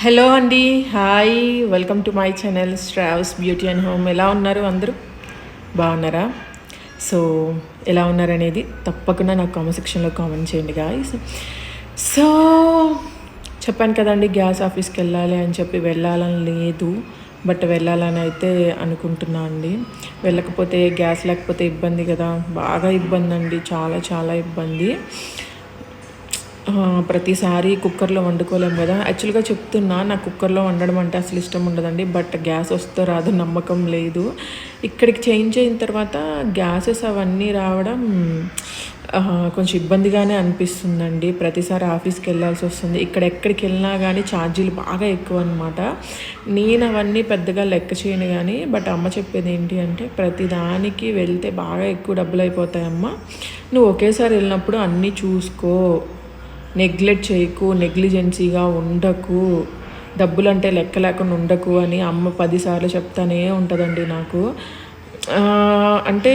Hello అండి hi welcome to my channel Sravs beauty and home. ఎలా ఉన్నారు అందరూ? బాగున్నారా? సో ఎలా ఉన్నారనేది తప్పకుండా నాకు కామెంట్ సెక్షన్లో కామెంట్ చేయండి గాయస్ సో చెప్పాను కదండి గ్యాస్ ఆఫీస్కి వెళ్ళాలి అని చెప్పి వెళ్ళాలని లేదు. బట్ వెళ్ళాలని అయితే అనుకుంటున్నా అండి. వెళ్ళకపోతే గ్యాస్ లేకపోతే ఇబ్బంది కదా. బాగా ఇబ్బంది అండి చాలా చాలా ఇబ్బంది. ప్రతిసారి కుక్కర్లో వండుకోలేము కదా. యాక్చువల్గా చెప్తున్నా నాకు కుక్కర్లో వండడం అంటే అసలు ఇష్టం ఉండదండి. బట్ గ్యాస్ వస్తే రాదు నమ్మకం లేదు. ఇక్కడికి చేంజ్ అయిన తర్వాత గ్యాసెస్ అవన్నీ రావడం కొంచెం ఇబ్బందిగానే అనిపిస్తుందండి. ప్రతిసారి ఆఫీస్కి వెళ్ళాల్సి వస్తుంది. ఇక్కడ ఎక్కడికి వెళ్ళినా కానీ ఛార్జీలు బాగా ఎక్కువ అనమాట నేను అవన్నీ పెద్దగా లెక్క చేయను కానీ బట్ అమ్మ చెప్పేది ఏంటి అంటే ప్రతి దానికి వెళ్తే బాగా ఎక్కువ డబ్బులు అయిపోతాయమ్మ. నువ్వు ఒకేసారి వెళ్ళినప్పుడు అన్నీ చూసుకో. నెగ్లెక్ట్ చేయకు నెగ్లిజెన్సీగా ఉండకు డబ్బులు అంటే లెక్క లేకుండా ఉండకు అని అమ్మ పదిసార్లు చెప్తానే ఉంటుందండి నాకు. అంటే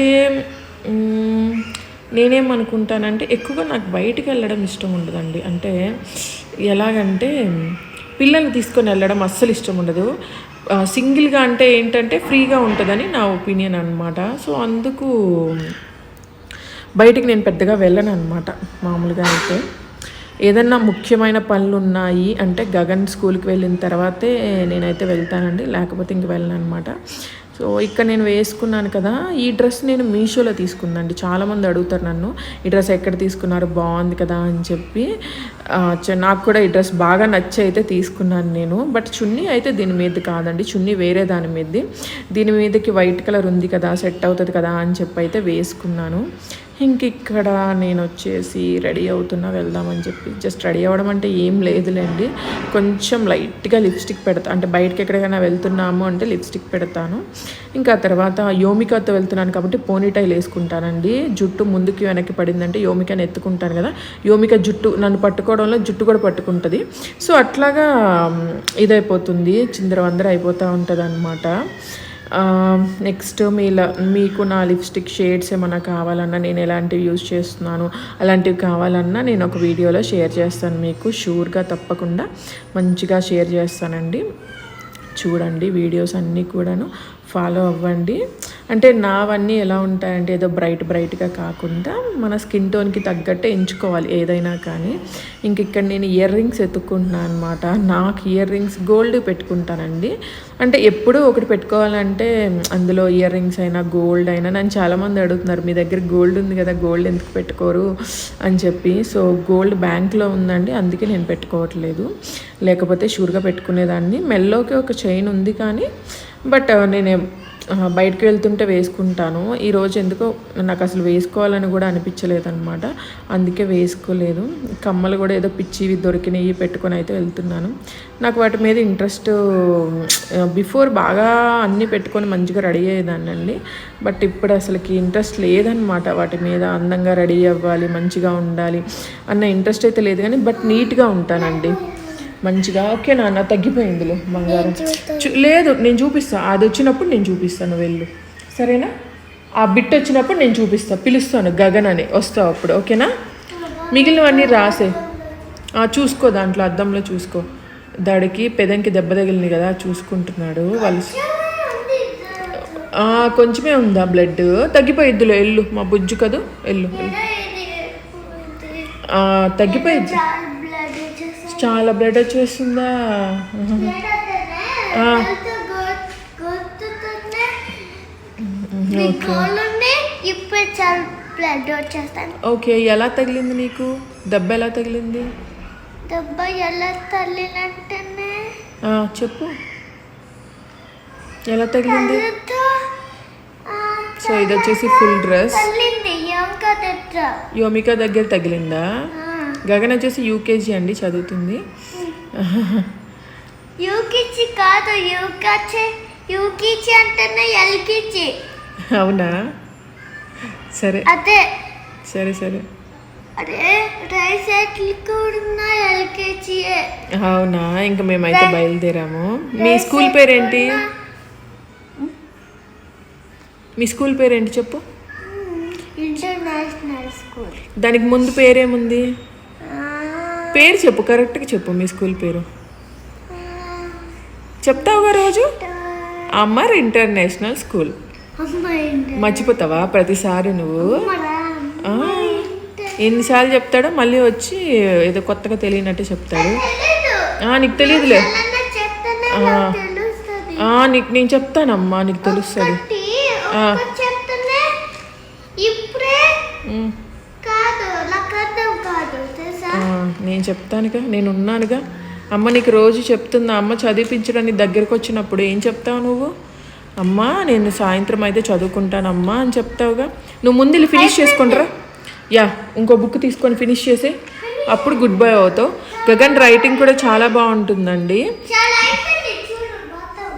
నేనేమనుకుంటానంటే ఎక్కువగా నాకు బయటికి వెళ్ళడం ఇష్టం ఉండదండి. అంటే ఎలాగంటే పిల్లల్ని తీసుకొని వెళ్ళడం అస్సలు ఇష్టం ఉండదు. సింగిల్గా అంటే ఏంటంటే ఫ్రీగా ఉంటుందని నా ఒపీనియన్ అనమాట సో అందుకు బయటికి నేను పెద్దగా వెళ్ళను అనమాట మామూలుగా అయితే. ఏదన్నా ముఖ్యమైన పనులు ఉన్నాయి అంటే గగన్ స్కూల్కి వెళ్ళిన తర్వాతే నేనైతే వెళ్తానండి లేకపోతే ఇంక వెళ్ళను అనమాట సో ఇక్కడ నేను వేసుకున్నాను కదా ఈ డ్రెస్ నేను మీషోలో తీసుకుందండి. చాలామంది అడుగుతారు నన్ను ఈ డ్రెస్ ఎక్కడ తీసుకున్నారు? బాగుంది కదా అని చెప్పి. నాకు కూడా ఈ డ్రెస్ బాగా నచ్చి అయితే తీసుకున్నాను నేను. బట్ చున్నీ అయితే దీని మీద కాదండి చున్నీ వేరే దాని మీదది. దీని మీదకి వైట్ కలర్ ఉంది కదా సెట్ అవుతుంది కదా అని చెప్పి అయితే వేసుకున్నాను. ఇంక ఇక్కడ నేను వచ్చేసి రెడీ అవుతున్నా వెళ్దామని చెప్పి. జస్ట్ రెడీ అవ్వడం అంటే ఏం లేదులేండి. కొంచెం లైట్గా లిప్స్టిక్ పెడతా అంటే బయటకి ఎక్కడికైనా వెళ్తున్నాము అంటే లిప్స్టిక్ పెడతాను. ఇంకా తర్వాత యోమికాతో వెళ్తున్నాను కాబట్టి పోనీటైల్ వేసుకుంటానండి. జుట్టు ముందుకి వెనక్కి పడిందంటే యోమికాని ఎత్తుకుంటాను కదా. యోమిక జుట్టు నన్ను పట్టుకోవడంలో జుట్టు కూడా పట్టుకుంటుంది. సో అట్లాగా ఇదైపోతుంది. చిందరవందర అయిపోతూ ఉంటుంది అనమాట నెక్స్ట్ మీలా మీకు నా లిప్స్టిక్ షేడ్స్ ఏమైనా కావాలన్నా నేను ఎలాంటివి యూజ్ చేస్తున్నాను అలాంటివి కావాలన్నా నేను ఒక వీడియోలో షేర్ చేస్తాను మీకు. షూర్గా తప్పకుండా మంచిగా షేర్ చేస్తానండి. చూడండి వీడియోస్ అన్నీ కూడాను. ఫాలో అవ్వండి. అంటే నావన్నీ ఎలా ఉంటాయంటే ఏదో బ్రైట్ బ్రైట్గా కాకుండా మన స్కిన్ టోన్కి తగ్గట్టే ఎంచుకోవాలి ఏదైనా కానీ. ఇంక ఇక్కడ నేను ఇయర్ రింగ్స్ ఎత్తుకుంటున్నాను అనమాట నాకు ఇయర్ రింగ్స్ గోల్డ్ పెట్టుకుంటానండి. అంటే ఎప్పుడూ ఒకటి పెట్టుకోవాలంటే అందులో ఇయర్ రింగ్స్ అయినా గోల్డ్ అయినా నన్ను చాలామంది అడుగుతున్నారు మీ దగ్గర గోల్డ్ ఉంది కదా గోల్డ్ ఎందుకు పెట్టుకోరు? అని చెప్పి. సో గోల్డ్ బ్యాంక్లో ఉందండి అందుకే నేను పెట్టుకోవట్లేదు. లేకపోతే షూర్గా పెట్టుకునేదాన్ని. మెల్లోకి ఒక చైన్ ఉంది కానీ బట్ నేను బయటకు వెళ్తుంటే వేసుకుంటాను. ఈరోజు ఎందుకో నాకు అసలు వేసుకోవాలని కూడా అనిపించలేదు అనమాట అందుకే వేసుకోలేదు. కమ్మలు కూడా ఏదో పిచ్చివి దొరికినవి పెట్టుకొని అయితే వెళ్తున్నాను. నాకు వాటి మీద ఇంట్రెస్ట్ బిఫోర్ బాగా అన్నీ పెట్టుకొని మంచిగా రెడీ అయ్యేదాన్ని అండి బట్ ఇప్పుడు అసలుకి ఇంట్రెస్ట్ లేదనమాట వాటి మీద. అందంగా రెడీ అవ్వాలి మంచిగా ఉండాలి అన్న ఇంట్రెస్ట్ అయితే లేదు కానీ బట్ నీట్గా ఉంటానండి. మంచిగా. ఓకే నాన్న తగ్గిపోయిందిలే బంగారం. చూ- లేదు నేను చూపిస్తాను అది వచ్చినప్పుడు నేను చూపిస్తాను వెళ్ళు. సరేనా? ఆ బిట్ వచ్చినప్పుడు నేను చూపిస్తాను పిలుస్తాను గగన్ అని. వస్తావు అప్పుడు ఓకేనా? మిగిలినవన్నీ రాసే. చూసుకో దాంట్లో అద్దంలో చూసుకో. దాడికి పెదంకి దెబ్బ తగిలింది కదా చూసుకుంటున్నాడు వాళ్ళు కొంచెమే ఉందా బ్లడ్? తగ్గిపోయిద్దులో ఎల్లు మా బుజ్జు కదూ? ఎల్లు తగ్గిపోయిద్ది. చాలా బ్లడ్ వచ్చేస్తుందా? ఓకే ఎలా తగిలింది నీకు దెబ్బ ఎలా తగిలింది దెబ్బ ఎలా తల్లినంటేనే ఆ, చెప్పు ఎలా తగిలింది సో ఇది వచ్చేసి ఫుల్ డ్రెస్ యోమిక దగ్గర తగిలిందా గగన్ వచ్చేసి యూకేజీ అండి చదువుతుంది. యూకిచి కాదు యూకచి యూకిచి అంటేనే ఎల్కిచి అవునా? సరే. అదే. సరే సరే. అదే రైస్ సైకిల్ కూడా ఎల్కేజీయే అవునా? ఇంకా మేమైతే బయలుదేరాము. మీ స్కూల్ పేరేంటి? మీ? స్కూల్ పేరేంటి చెప్పు. International school. దానికి ముందు పేరేముంది? పేరు చెప్పు కరెక్ట్గా చెప్పు మీ స్కూల్ పేరు. చెప్తావుగా రోజు? Amar international school. మర్చిపోతావా ప్రతిసారి నువ్వు? ఎన్నిసార్లు చెప్తాడో మళ్ళీ వచ్చి ఏదో కొత్తగా తెలియనట్టు చెప్తాడు. నీకు తెలియదులే నీకు నేను చెప్తానమ్మా నీకు తెలుస్తుంది ఒకటి ఒక్కటి చెప్తేనే ఇప్పుడే ఉమ్. కాదు నాకు అర్థం కాదు తెలుసా ఆ, నేను చెప్తానుగా నేను ఉన్నానుగా అమ్మ నీకు రోజు చెప్తుందా? అమ్మ చదివించడానికి దగ్గరకు వచ్చినప్పుడు ఏం చెప్తావు నువ్వు? అమ్మా నేను సాయంత్రం అయితే చదువుకుంటానమ్మా అని చెప్తావుగా. నువ్వు ముందు ఫినిష్ చేసుకుంటారా యా ఇంకో బుక్ తీసుకొని ఫినిష్ చేసి. అప్పుడు గుడ్ బై అవుతావు. గగన్ రైటింగ్ కూడా చాలా బాగుంటుందండి.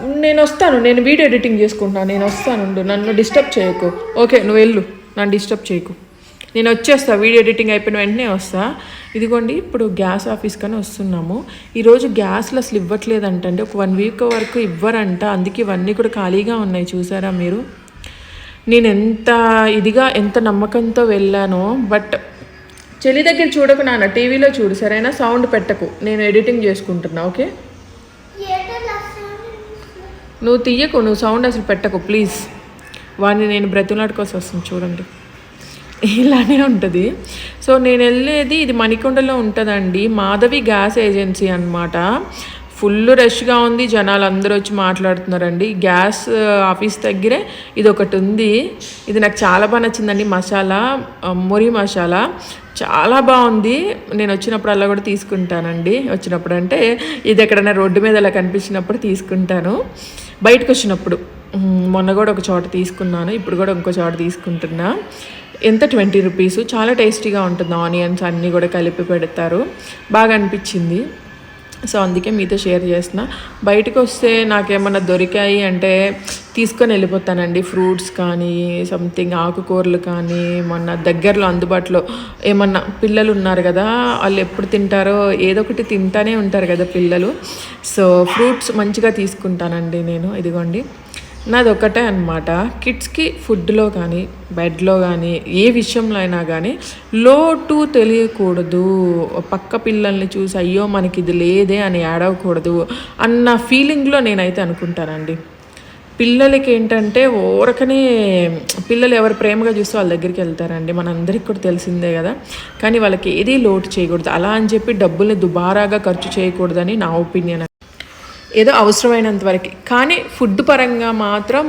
నేను వస్తాను నేను వీడియో ఎడిటింగ్ చేసుకుంటున్నాను నేను వస్తాను. నన్ను డిస్టర్బ్ చేయకు. ఓకే నువ్వు వెళ్ళు. నన్ను డిస్టర్బ్ చేయకు. నేను వచ్చేస్తా వీడియో ఎడిటింగ్ అయిపోయిన వెంటనే వస్తా. ఇదిగోండి ఇప్పుడు గ్యాస్ ఆఫీస్ కానీ వస్తున్నాము. ఈరోజు గ్యాస్లు అసలు ఇవ్వట్లేదంటండి ఒక వన్ వీక్ వరకు ఇవ్వరంట. అందుకే ఇవన్నీ కూడా ఖాళీగా ఉన్నాయి చూసారా మీరు? నేను ఎంత ఇదిగా ఎంత నమ్మకంతో వెళ్ళానో బట్ చెల్లి దగ్గర చూడకు నాన్న టీవీలో చూడు సరేనా? సౌండ్ పెట్టకు. నేను ఎడిటింగ్ చేసుకుంటున్నా ఓకే? నువ్వు తీయకు నువ్వు సౌండ్ అసలు పెట్టకు ప్లీజ్. వాడిని నేను బ్రతిలాడుకోవాల్సి వస్తుంది చూడండి. ఇలానే ఉంటుంది. సో నేను వెళ్ళేది ఇది మణికొండలో ఉంటుందండి. మాధవి గ్యాస్ ఏజెన్సీ అన్నమాట. ఫుల్ రష్గా ఉంది. జనాలు అందరూ వచ్చి మాట్లాడుతున్నారండి. గ్యాస్ ఆఫీస్ దగ్గరే ఇది ఒకటి ఉంది. ఇది నాకు చాలా బాగా నచ్చిందండి. మసాలా మురి మసాలా. చాలా బాగుంది. నేను వచ్చినప్పుడు అలా కూడా తీసుకుంటానండి. వచ్చినప్పుడు అంటే ఇది ఎక్కడైనా రోడ్డు మీద అలా కనిపించినప్పుడు తీసుకుంటాను. బయటకు వచ్చినప్పుడు మొన్న కూడా ఒక చోట తీసుకున్నాను. ఇప్పుడు కూడా ఇంకో చోట తీసుకుంటున్నా. ఎంత ట్వంటీ రూపీస్? చాలా టేస్టీగా ఉంటుంది? ఆనియన్స్ అన్నీ కూడా కలిపి పెడతారు. బాగా అనిపించింది. సో అందుకే మీతో షేర్ చేసిన బయటకు వస్తే నాకేమన్నా దొరికాయి అంటే తీసుకొని వెళ్ళిపోతానండి. ఫ్రూట్స్ కానీ సంథింగ్ ఆకుకూరలు కానీ మొన్న దగ్గరలో అందుబాటులో ఏమన్నా పిల్లలు ఉన్నారు కదా వాళ్ళు ఎప్పుడు తింటారో ఏదో ఒకటి తింటానే ఉంటారు కదా పిల్లలు. సో ఫ్రూట్స్ మంచిగా తీసుకుంటానండి నేను. ఇదిగోండి. నాది ఒకటే అనమాట కిడ్స్కి ఫుడ్లో కానీ బెడ్లో కానీ ఏ విషయంలో అయినా కానీ లోటు తెలియకూడదు. పక్క పిల్లల్ని చూసి అయ్యో మనకి ఇది లేదే అని ఏడవకూడదు అన్న ఫీలింగ్లో నేనైతే అనుకుంటానండి. పిల్లలకి ఏంటంటే ఓరకనే పిల్లలు ఎవరు ప్రేమగా చూస్తే వాళ్ళ దగ్గరికి వెళ్తారండి. మనందరికి కూడా తెలిసిందే కదా. కానీ వాళ్ళకి ఏది లోటు చేయకూడదు. అలా అని చెప్పి డబ్బుల్ని దుబారాగా ఖర్చు చేయకూడదని నా ఒపీనియన్ ఏదో అవసరమైనంత వరకు. కానీ ఫుడ్ పరంగా మాత్రం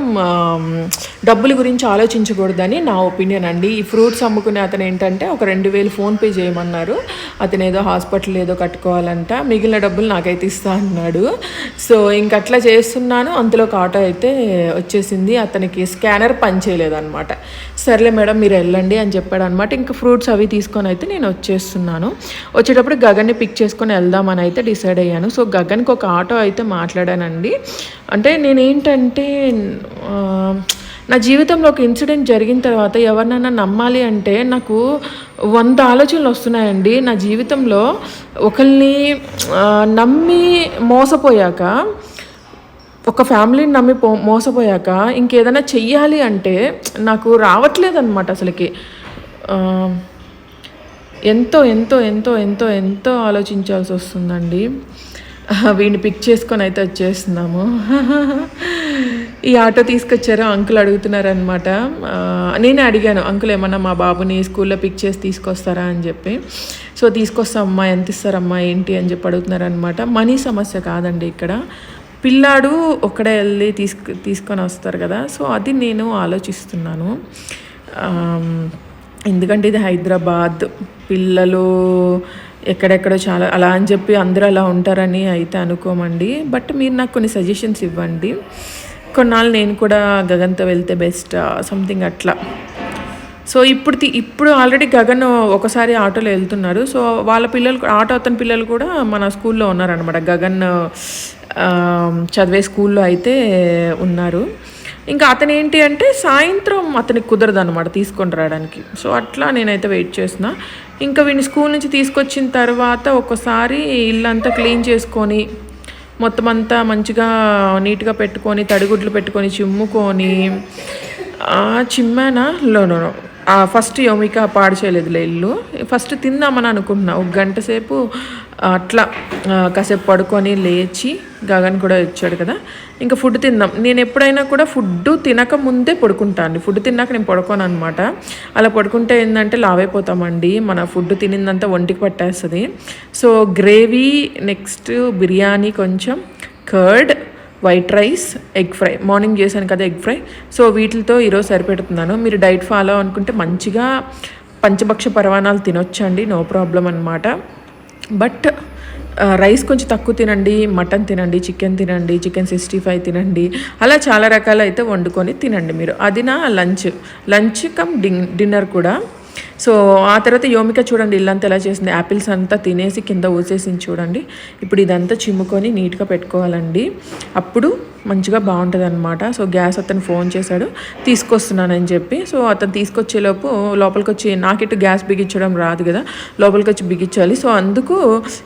డబ్బుల గురించి ఆలోచించకూడదని నా ఒపీనియన్ అండి. ఈ ఫ్రూట్స్ అమ్ముకునే అతను ఏంటంటే ఒక రెండు వేలు ఫోన్పే చేయమన్నారు. అతను ఏదో హాస్పిటల్ ఏదో కట్టుకోవాలంట. మిగిలిన డబ్బులు నాకైతే ఇస్తా అన్నాడు. సో ఇంక అట్లా చేస్తున్నాను. అంతలో ఒక ఆటో అయితే వచ్చేసింది. అతనికి స్కానర్ పనిచేయలేదనమాట సర్లే మేడం మీరు వెళ్ళండి అని చెప్పాడు అనమాట ఇంకా ఫ్రూట్స్ అవి తీసుకొని అయితే నేను వచ్చేస్తున్నాను. వచ్చేటప్పుడు గగన్ని పిక్ చేసుకొని వెళ్దామని అయితే డిసైడ్ అయ్యాను. సో గగన్కి ఒక ఆటో అయితే మాట్లాడానండి. అంటే నేనేంటంటే నా జీవితంలో ఒక ఇన్సిడెంట్ జరిగిన తర్వాత ఎవరినైనా నమ్మాలి అంటే నాకు వంద ఆలోచనలు వస్తున్నాయండి. నా జీవితంలో ఒకరిని నమ్మి మోసపోయాక ఒక ఫ్యామిలీని నమ్మి పో మోసపోయాక ఇంకేదైనా చెయ్యాలి అంటే నాకు రావట్లేదు అనమాట అసలుకి ఎంతో ఎంతో ఎంతో ఎంతో ఎంతో ఆలోచించాల్సి వస్తుందండి. వీడిని పిక్ చేసుకొని అయితే వచ్చేస్తున్నాము. ఈ ఆటో తీసుకొచ్చారో? అంకుల్ అడుగుతున్నారనమాట నేనే అడిగాను అంకుల్ ఏమన్నా మా బాబుని స్కూల్లో పిక్ చేసి తీసుకొస్తారా? అని చెప్పి. సో తీసుకొస్తామమ్మా ఎంత ఇస్తారమ్మా ఏంటి? అని చెప్పి అడుగుతున్నారనమాట మనీ సమస్య కాదండి ఇక్కడ. పిల్లాడు ఒక్కడే వెళ్ళి తీసుకు తీసుకొని వస్తారు కదా. సో అది నేను ఆలోచిస్తున్నాను. ఎందుకంటే ఇది హైదరాబాద్ పిల్లలు ఎక్కడెక్కడో చాలా అలా అని చెప్పి అందరూ అలా ఉంటారని అయితే అనుకోమండి. బట్ మీరు నాకు కొన్ని సజెషన్స్ ఇవ్వండి. కొన్నాళ్ళు నేను కూడా గగన్తో వెళ్తే బెస్ట్ సంథింగ్ అట్లా. సో ఇప్పుడు తి- ఇప్పుడు ఆల్రెడీ గగన్ ఒకసారి ఆటోలో వెళ్తున్నారు. సో వాళ్ళ పిల్లలు ఆటో అతని పిల్లలు కూడా మన స్కూల్లో ఉన్నారనమాట గగన్ చదివే స్కూల్లో అయితే ఉన్నారు. ఇంకా అతను ఏంటి అంటే సాయంత్రం అతనికి కుదరదు అనమాట తీసుకొని రావడానికి. సో అట్లా నేనైతే వెయిట్ చేసిన ఇంకా వీడిని స్కూల్ నుంచి తీసుకొచ్చిన తర్వాత ఒకసారి ఇల్లంతా క్లీన్ చేసుకొని మొత్తం అంతా మంచిగా నీట్గా పెట్టుకొని తడిగుడ్లు పెట్టుకొని చిమ్ముకొని ఆ, చిమ్మానా? లోనో ఫస్ట్ యోమిక పాడు చేయలేదులే ఇల్లు. ఫస్ట్ తిందామని అనుకుంటున్నా. ఒక గంట సేపు అట్లా కాసేపు పడుకొని లేచి గగన్ కూడా ఇచ్చాడు కదా. ఇంకా ఫుడ్ తిందాం నేను ఎప్పుడైనా కూడా ఫుడ్ తినక ముందే పడుకుంటాను ఫుడ్ తిన్నాక నేను పడుకోను అనమాట అలా పడుకుంటే ఏంటంటే లావైపోతామండి. మన ఫుడ్ తినిందంతా ఒంటికి పట్టేస్తుంది. సో గ్రేవీ నెక్స్ట్ బిర్యానీ కొంచెం curd white rice egg fry. Morning చేశాను కదా ఎగ్ ఫ్రై. సో వీటితో ఈరోజు సరిపెడుతున్నాను. మీరు డైట్ ఫాలో అనుకుంటే మంచిగా పంచభక్ష పరవాణాలు తినొచ్చండి నో ప్రాబ్లం అనమాట బట్ రైస్ కొంచెం తక్కువ తినండి మటన్ తినండి చికెన్ తినండి చికెన్ సిక్స్టీ ఫైవ్ తినండి అలా చాలా రకాలు అయితే వండుకొని తినండి మీరు. అది నా lunch. Lunch cum din dinner కూడా సో ఆ తర్వాత యోమిక చూడండి ఇల్లంతా ఎలా చేసింది. యాపిల్స్ అంతా తినేసి కింద ఊసేసింది చూడండి. ఇప్పుడు ఇదంతా చిమ్ముకొని నీట్గా పెట్టుకోవాలండి. అప్పుడు మంచిగా బాగుంటుంది అనమాట సో గ్యాస్ అతను ఫోన్ చేశాడు తీసుకొస్తున్నానని చెప్పి. సో అతను తీసుకొచ్చేలోపు లోపలికి వచ్చి నాకు ఇటు గ్యాస్ బిగించడం రాదు కదా లోపలికి వచ్చి బిగించాలి. సో అందుకు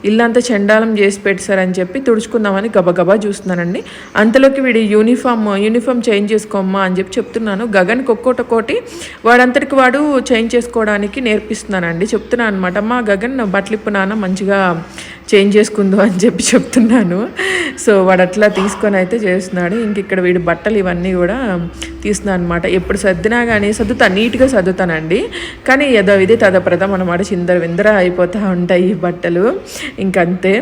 ఇల్లంతా చెండాలం చేసి పెట్టారని చెప్పి తుడుచుకుందామని గబగబా చూస్తున్నానండి. అంతలోకి వీడి యూనిఫామ్ యూనిఫామ్ చేంజ్ చేసుకోమ్మా అని చెప్పి చెప్తున్నాను. గగన్కి ఒక్కోటొక్కోటి వాడంతటికి వాడు చేంజ్ చేసుకోవడానికి నేర్పిస్తున్నానండి. చెప్తున్నాను అనమాట మా గగన్ బట్టలు ఇప్పుడు నాన్న మంచిగా చేంజ్ చేసుకుందు అని చెప్పి చెప్తున్నాను. సో వాడు అట్లా తీసుకొని అయితే చేస్తున్నాడు. ఇంక ఇక్కడ వీడి బట్టలు ఇవన్నీ కూడా తీస్తున్నాను అనమాట ఎప్పుడు సర్దినా కానీ సర్దుతా నీట్గా సర్దుతానండి. కానీ ఏదో ఇది తదప్రదం అనమాట చిందర విందర అయిపోతూ ఉంటాయి ఈ బట్టలు. ఇంకంతే.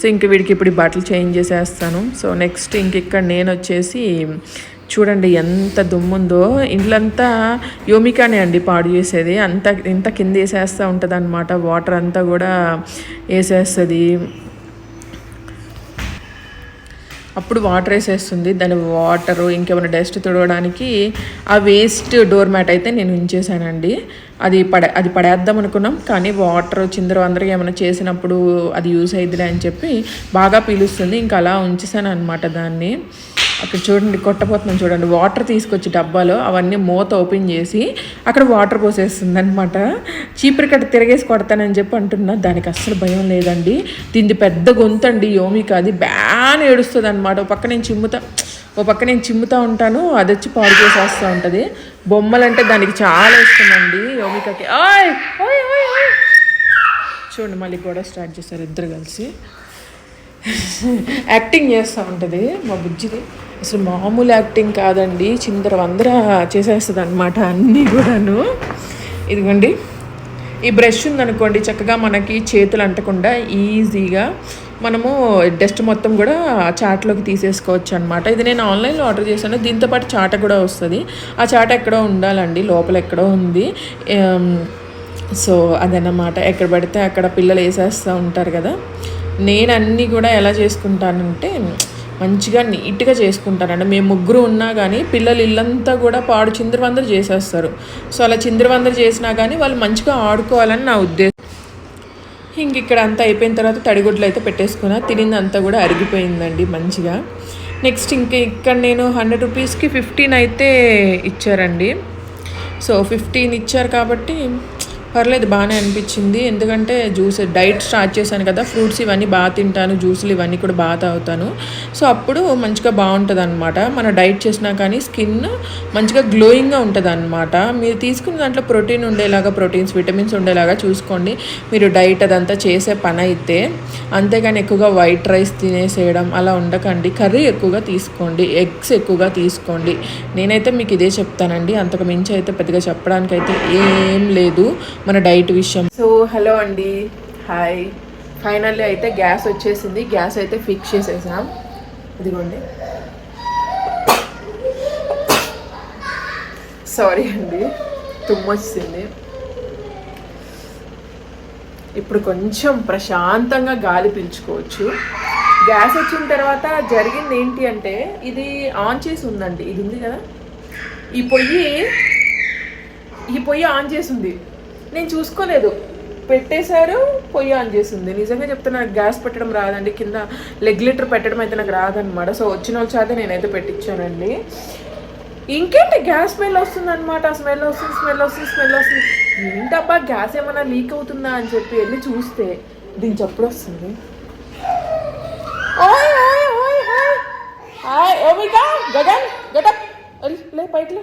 సో ఇంక వీడికి ఇప్పుడు బట్టలు చేంజ్ చేసేస్తాను. సో నెక్స్ట్ ఇంక ఇక్కడ నేను వచ్చేసి చూడండి ఎంత దుమ్ముందో. ఇండ్లంతా యోమికానే అండి పాడు చేసేది. అంత ఇంత కింద వేసేస్తూ ఉంటుంది అనమాట వాటర్ అంతా కూడా వేసేస్తుంది. అప్పుడు వాటర్ వేసేస్తుంది. దాని వాటరు ఇంకేమైనా డస్ట్ తుడవడానికి ఆ వేస్ట్ డోర్ మ్యాట్ అయితే నేను ఉంచేసానండి అది పడే అది పడేద్దాం అనుకున్నాం. కానీ వాటర్ చిందర అందరికి ఏమైనా చేసినప్పుడు అది యూస్ అయ్యిద్దిలే అని చెప్పి బాగా పీలుస్తుంది. ఇంకా అలా ఉంచేసాను అనమాట దాన్ని. అక్కడ చూడండి కొట్టపోతున్నాం చూడండి. వాటర్ తీసుకొచ్చి డబ్బాలో అవన్నీ మూత ఓపెన్ చేసి అక్కడ వాటర్ పోసేస్తుంది అనమాట చీపురు కట్ట తిరగేసి కొడతానని చెప్పి అంటున్నా. దానికి అస్సలు భయం లేదండి. దీనిది పెద్ద గొంతు అండి యోమిక అది బ్యాన్ ఏడుస్తుంది అనమాట ఒక పక్క నేను చిమ్ముతా ఓ పక్క నేను చిమ్ముతూ ఉంటాను అది వచ్చి పాడు చేసేస్తూ ఉంటుంది. బొమ్మలంటే దానికి చాలా ఇష్టం అండి యోమికకి ఓయ్ ఓయ్ ఓయ్ ఓయ్. చూడండి మళ్ళీ గొడవ స్టార్ట్ చేస్తారు ఇద్దరు కలిసి. యాక్టింగ్ చేస్తూ ఉంటుంది మా బుజ్జిది. అసలు మామూలు యాక్టింగ్ కాదండి. చిందర వందర చేసేస్తుంది అనమాట అన్నీ కూడాను. ఇదిగోండి. ఈ బ్రష్ ఉందనుకోండి చక్కగా మనకి చేతులు అంటకుండా ఈజీగా మనము డస్ట్ మొత్తం కూడా చాట్లోకి తీసేసుకోవచ్చు అనమాట ఇది నేను ఆన్లైన్లో ఆర్డర్ చేశాను. దీంతో పాటు చాట కూడా వస్తుంది. ఆ చాట ఎక్కడో ఉండాలండి. లోపల ఎక్కడో ఉంది. సో అదన్నమాట. ఎక్కడ పడితే అక్కడ పిల్లలు వేసేస్తూ ఉంటారు కదా. నేను అన్నీ కూడా ఎలా చేసుకుంటానంటే మంచిగా నీట్గా చేసుకుంటానండి మేము ముగ్గురు ఉన్నా కానీ పిల్లలు ఇల్లంతా కూడా పాడు చిందరవందరు చేసేస్తారు. సో అలా చిందరవందరు చేసినా కానీ వాళ్ళు మంచిగా ఆడుకోవాలని నా ఉద్దేశం. ఇంక ఇక్కడ అంతా అయిపోయిన తర్వాత తడిగుడ్లు అయితే పెట్టేసుకున్నా. తినిందంతా కూడా అరిగిపోయిందండి మంచిగా. నెక్స్ట్ ఇంక ఇక్కడ నేను హండ్రెడ్ రూపీస్కి ఫిఫ్టీన్ అయితే ఇచ్చారండి. సో ఫిఫ్టీన్ ఇచ్చారు కాబట్టి పర్లేదు బాగానే అనిపించింది. ఎందుకంటే జ్యూస్ డైట్ స్టార్ట్ చేశాను కదా ఫ్రూట్స్ ఇవన్నీ బాగా తింటాను జ్యూసులు ఇవన్నీ కూడా బాగా తాగుతాను. సో అప్పుడు మంచిగా బాగుంటుంది అనమాట మన డైట్ చేసినా కానీ స్కిన్ మంచిగా గ్లోయింగ్గా ఉంటుంది అనమాట మీరు తీసుకున్న దాంట్లో ప్రోటీన్ ఉండేలాగా ప్రోటీన్స్ విటమిన్స్ ఉండేలాగా చూసుకోండి. మీరు డైట్ అదంతా చేసే పని అయితే అంతేగాని ఎక్కువగా వైట్ రైస్ తినేసేయడం అలా ఉండకండి. కర్రీ ఎక్కువగా తీసుకోండి ఎగ్స్ ఎక్కువగా తీసుకోండి. నేనైతే మీకు ఇదే చెప్తానండి. అంతకు మించి అయితే పెద్దగా చెప్పడానికి అయితే ఏం లేదు. మన డైట్ విషయం. సో హలో అండి. హాయ్ ఫైనల్లీ అయితే గ్యాస్ వచ్చేసింది. గ్యాస్ అయితే ఫిక్స్ చేసేసాం. ఇదిగోండి. సారీ అండి. తుమ్మొచ్చింది ఇప్పుడు కొంచెం ప్రశాంతంగా గాలి పీల్చుకోవచ్చు. గ్యాస్ వచ్చిన తర్వాత జరిగింది ఏంటి అంటే ఇది ఆన్ చేసి ఉందండి. ఇది ఉంది కదా? ఈ పొయ్యి ఈ పొయ్యి ఆన్ చేసి ఉంది. నేను చూసుకోలేదు. పెట్టేశారు పొయ్యి ఆన్ చేసింది. నిజంగా చెప్తే నాకు గ్యాస్ పెట్టడం రాదండి. కింద రెగ్యులేటర్ పెట్టడం అయితే నాకు రాదనమాట సో వచ్చిన వాళ్ళ చేత నేనైతే పెట్టించానండి. ఇంకేంటి? గ్యాస్ స్మెల్ వస్తుంది అనమాట స్మెల్ వస్తుంది స్మెల్ వస్తుంది స్మెల్ వస్తుంది. ఏంటబ్బా గ్యాస్ ఏమైనా లీక్ అవుతుందా అని చెప్పి వెళ్ళి చూస్తే దీని చప్పుడు వస్తుంది. గగన్ లే పైకి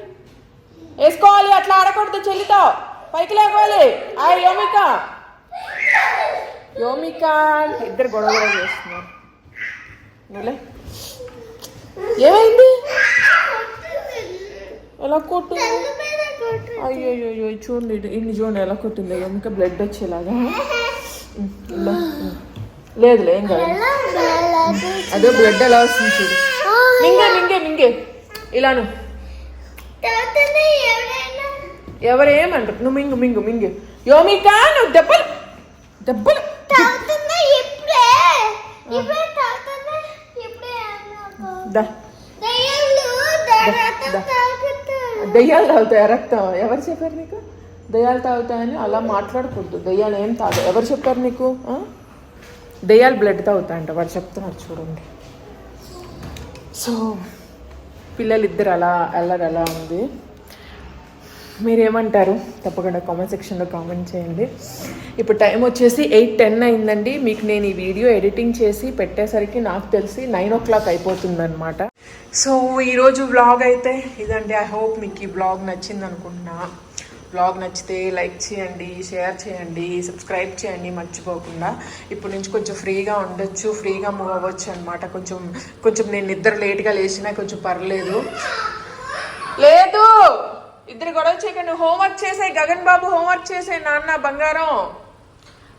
వేసుకోవాలి అట్లా ఆడకూడదు చెల్లితో. పైకి లేవాలి. ఆ యోమిక. యోమిక ఇద్దరు గొడవ గొడవ చేస్తున్నారు. నువ్వులే ఏమైంది? ఎలా కొట్టు అయ్యో అయ్యో చూడండి ఇన్ని చూడండి ఎలా కొట్టింది. యోమిక బ్లడ్ వచ్చేలాగా. లేదులే ఏం కాదు. అదే బ్లడ్ ఎలా వస్తుంది చూడు. మింగే మింగే మింగే. ఇలాను ఎవరేమంటారు? నువ్వు మింగు మింగు మింగు. యోమిక నువ్వు దెబ్బలు దెబ్బలు. దయ్యాలు తాగుతాయా? రక్తం? ఎవరు చెప్పారు నీకు? దయ్యాలు తాగుతాయని అలా మాట్లాడకూడదు. దయ్యాలు ఏం తాగు ఎవరు చెప్పారు నీకు? దయ్యాలు బ్లడ్ తాగుతాయంట. వాడు చెప్తున్నారు చూడండి. సో పిల్లలు ఇద్దరు అలా అల్లరి అలా ఉంది? మీరేమంటారు? తప్పకుండా కామెంట్ సెక్షన్లో కామెంట్ చేయండి. ఇప్పుడు టైం వచ్చేసి ఎయిట్ టెన్ అయిందండి. మీకు నేను ఈ వీడియో ఎడిటింగ్ చేసి పెట్టేసరికి నాకు తెలిసి నైన్ ఓ క్లాక్ అయిపోతుందనమాట సో ఈరోజు వ్లాగ్ అయితే ఇదండి. ఐ హోప్ మీకు ఈ వ్లాగ్ నచ్చింది అనుకుంటున్నా. వ్లాగ్ నచ్చితే లైక్ చేయండి షేర్ చేయండి సబ్స్క్రైబ్ చేయండి మర్చిపోకుండా. ఇప్పుడు నుంచి కొంచెం ఫ్రీగా ఉండొచ్చు ఫ్రీగా మూవ్ అవ్వచ్చు అనమాట కొంచెం కొంచెం నేను నిద్ర లేట్గా లేచినా కొంచెం పర్లేదు. ఇద్దరు గొడవ చేయకండి. హోంవర్క్ చేసే గగన్ బాబు హోంవర్క్ చేసే నాన్న బంగారం.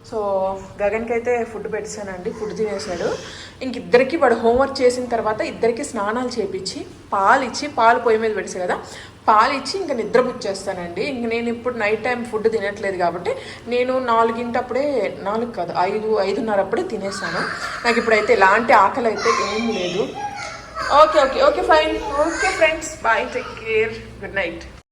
సో గగన్కి అయితే ఫుడ్ పెట్టానండి ఫుడ్ తినేసాడు ఇంక ఇద్దరికి వాడు హోంవర్క్ చేసిన తర్వాత ఇద్దరికి స్నానాలు చేపించి పాలు ఇచ్చి పాలు పొయ్యి మీద పెడిసా కదా. పాలు ఇచ్చి ఇంకా నిద్రపుచ్చేస్తానండి. ఇంక నేను ఇప్పుడు నైట్ టైం ఫుడ్ తినట్లేదు కాబట్టి నేను నాలుగింటప్పుడే నాలుగు కాదు ఐదు ఐదున్నర అప్పుడే తినేసాను నాకు ఇప్పుడైతే ఎలాంటి ఆకలి అయితే ఏం లేదు. Okay okay okay fine. Okay friends. Bye. Take care. Good night.